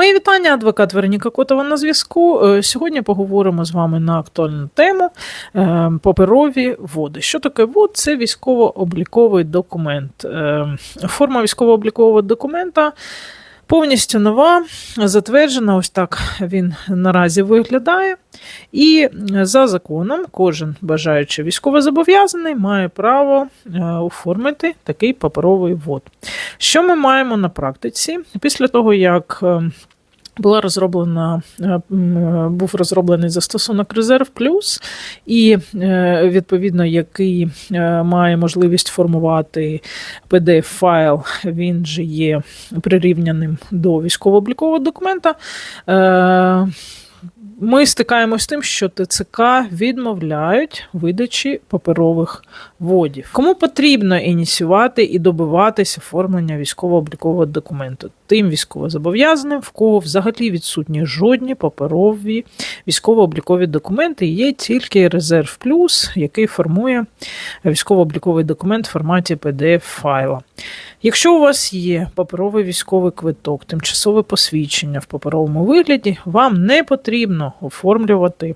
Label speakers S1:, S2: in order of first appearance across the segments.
S1: Мої вітання, адвокат Вероніка Котова на зв'язку. Е, Сьогодні поговоримо з вами на актуальну тему е, паперові води. Що таке вод? Це військово-обліковий документ. Е, Форма військово-облікового документа повністю нова, затверджена. Ось так він наразі виглядає. І за законом кожен бажаючий військовозобов'язаний має право оформити такий паперовий вод. Що ми маємо на практиці? Після того, як була розроблена, е, був розроблений застосунок Резерв Плюс, і е, відповідно, який е, має можливість формувати PDF-файл, він же є прирівняним до військово-облікового документа. Ми стикаємося з тим, що ТЦК відмовляють видачі паперових водів. Кому потрібно ініціювати і добиватись оформлення військово-облікового документу? Тим військовозобов'язаним, в кого взагалі відсутні жодні паперові військово-облікові документи, є тільки резерв плюс, який формує військово-обліковий документ в форматі PDF-файла. Якщо у вас є паперовий військовий квиток, тимчасове посвідчення в паперовому вигляді, вам не потрібно оформлювати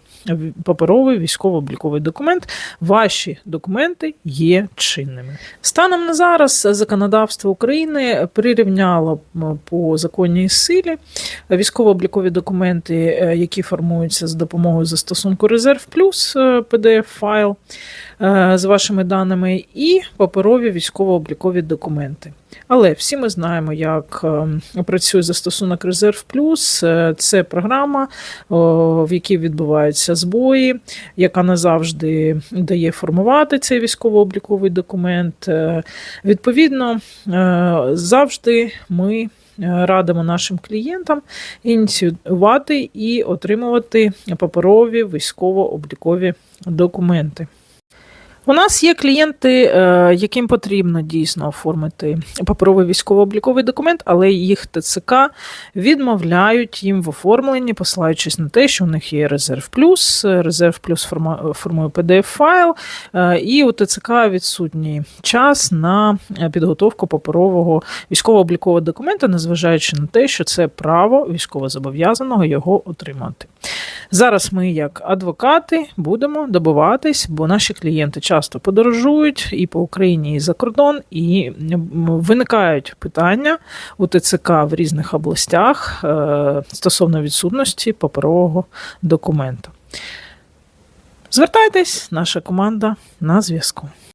S1: паперовий військово-обліковий документ. Ваші документи є чинними. Станом на зараз законодавство України прирівняло по законній силі військово-облікові документи, е, які формуються з допомогою застосунку Резерв Плюс PDF-файл е, з вашими даними, і паперові військово-облікові документи. Але всі ми знаємо, як е, працює застосунок Резерв Плюс. Е, Це програма, в якій відбуваються збої, яка не завжди дає формувати цей військово-обліковий документ. Е, Відповідно, завжди ми радимо нашим клієнтам ініціювати і отримувати паперові військово-облікові документи. У нас є клієнти, е, яким потрібно дійсно оформити паперовий військово-обліковий документ, але їх ТЦК відмовляють їм в оформленні, посилаючись на те, що у них є резерв плюс, резерв плюс формує PDF-файл, е, і у ТЦК відсутній час на підготовку паперового військово-облікового документа, незважаючи на те, що це право військовозобов'язаного його отримати. Зараз ми, як адвокати, будемо добиватись, бо наші клієнти часто подорожують і по Україні, і за кордон, і виникають питання у ТЦК в різних областях е, стосовно відсутності паперового документу. Звертайтесь, наша команда на зв'язку.